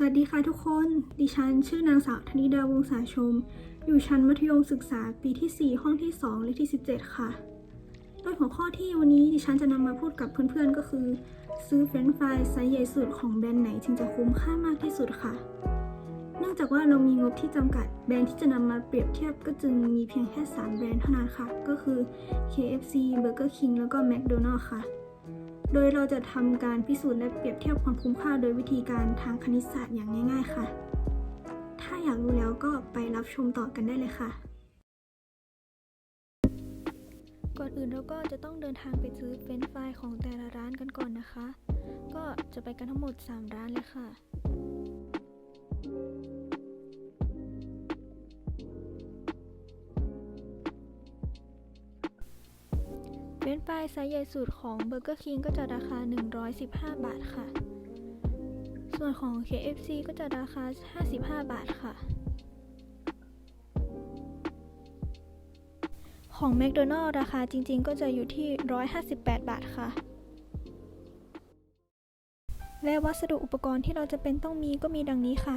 สวัสดีค่ะทุกคน ดิฉันชื่อนางสาวธนิดาวงศาชม อยู่ชั้นมัธยมศึกษาปีที่ 4 ห้องที่ 2 เลขที่ 17 ค่ะ โดยหัวข้อที่วันนี้ดิฉันจะนำมาพูดกับเพื่อนๆ ก็คือ ซื้อเฟรนช์ฟรายไซส์ใหญ่สุดของแบรนด์ไหนถึงจะคุ้มค่ามากที่สุดค่ะ เนื่องจากว่าเรามีงบที่จำกัด แบรนด์ที่จะนำมาเปรียบเทียบก็จึงมีเพียงแค่ 3 แบรนด์เท่านั้นค่ะ ก็คือ KFC Burger King แล้วก็ McDonald's ค่ะ โดยเราจะทำการพิสูจน์และเปรียบเทียบความคุ้มค่า โดยวิธีการทางคณิตศาสตร์อย่างง่าย ๆ ค่ะ ถ้าอยากรู้แล้วก็ไปรับชมต่อกันได้เลยค่ะ ก่อนอื่นเราก็จะต้องเดินทางไปซื้อเฟรนช์ฟรายของแต่ละร้านกันก่อนนะคะ ก็จะไปกันทั้งหมด 3 ร้านเลยค่ะ รนช์ฟรายไซส์ใหญ่สุดของ Burger King ก็จะราคา 115 บาทค่ะ ส่วนของ KFC ก็จะราคา 55 บาทค่ะ ของ McDonald's ราคาจริงๆ ก็จะอยู่ที่ 158 บาทค่ะ และวัสดุอุปกรณ์ที่เราจะเป็นต้องมีก็มีดังนี้ค่ะ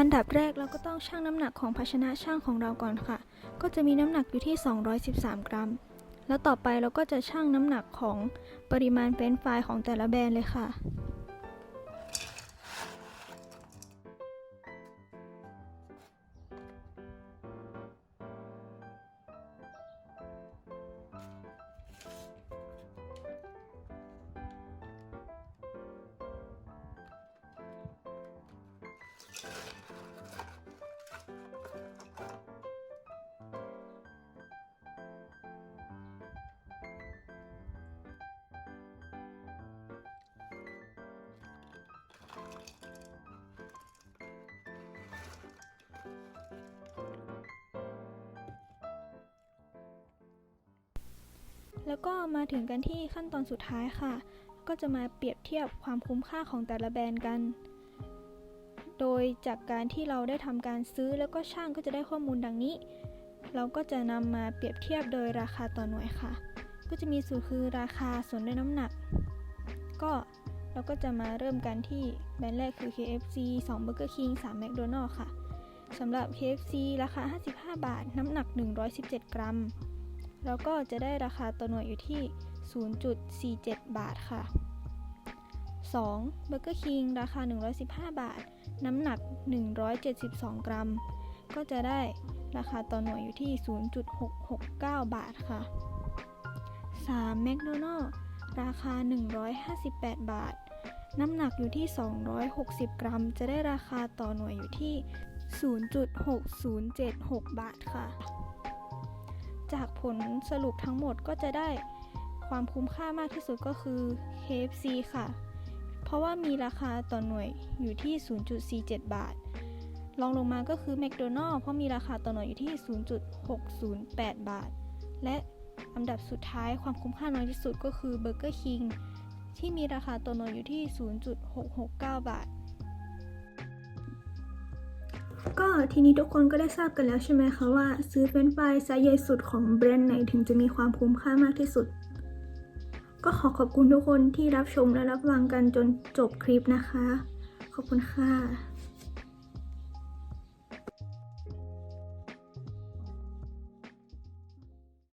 อันดับแรกเราก็ต้องชั่งน้ำหนักของภาชนะช่างของเราก่อนค่ะ ก็จะมีน้ำหนักอยู่ที่ 213 กรัม แล้วต่อไปเราก็จะชั่งน้ำหนักของปริมาณเฟรนฟรายของแต่ละแบรนด์เลยค่ะ แล้วก็มาถึงกันที่ขั้นตอนสุดท้ายค่ะ ก็จะมาเปรียบเทียบความคุ้มค่าของแต่ละแบรนด์กัน โดยจากการที่เราได้ทำการซื้อแล้วก็ช่างก็จะได้ข้อมูลดังนี้ เราก็จะนำมาเปรียบเทียบโดยราคาต่อหน่วยค่ะ ก็จะมีสูตรคือราคาส่วนด้วยน้ำหนัก ก็เราก็จะมาเริ่มกันที่แบรนด์แรกคือ KFC 2 Burger King 3 McDonald's ค่ะสำหรับ KFC ราคา 55 บาท น้ำหนัก 117 กรัม แล้วก็จะได้ราคาต่อหน่วยอยู่ที่ 0.47 บาทค่ะ 2. Burger King ราคา 115 บาท น้ำหนัก 172 กรัม ก็จะได้ราคาต่อหน่วยอยู่ที่ 0.669 บาทค่ะ 3. m c d o n a l d ราคา 158 บาท น้ำหนักอยู่ที่ 260 กรัม จะได้ราคาต่อหน่วยอยู่ที่ 0.6076 บาทค่ะ จากผลสรุปทั้งหมดก็จะได้ความคุ้มค่ามากที่สุดก็คือ KFC ค่ะ เพราะว่ามีราคาต่อหน่วยอยู่ที่ 0.47 บาทรองลงมาก็คือ McDonald's เพราะมีราคาต่อหน่วยอยู่ที่ 0.608 บาท และอันดับสุดท้ายความคุ้มค่าน้อยที่สุดก็คือ Burger King ที่มีราคาต่อหน่วยอยู่ที่ 0.669 บาท ก็ทีนี้ทุกคนก็ได้ทราบกันแล้วใช่ไหมคะว่า ซื้อเฟรนฟรายไซส์ใหญ่สุดของแบรนด์ไหนถึงจะมีความคุ้มค่ามากที่สุด ก็ขอขอบคุณทุกคนที่รับชมและรับฟังกันจนจบคลิปนะคะ ขอบคุณค่ะ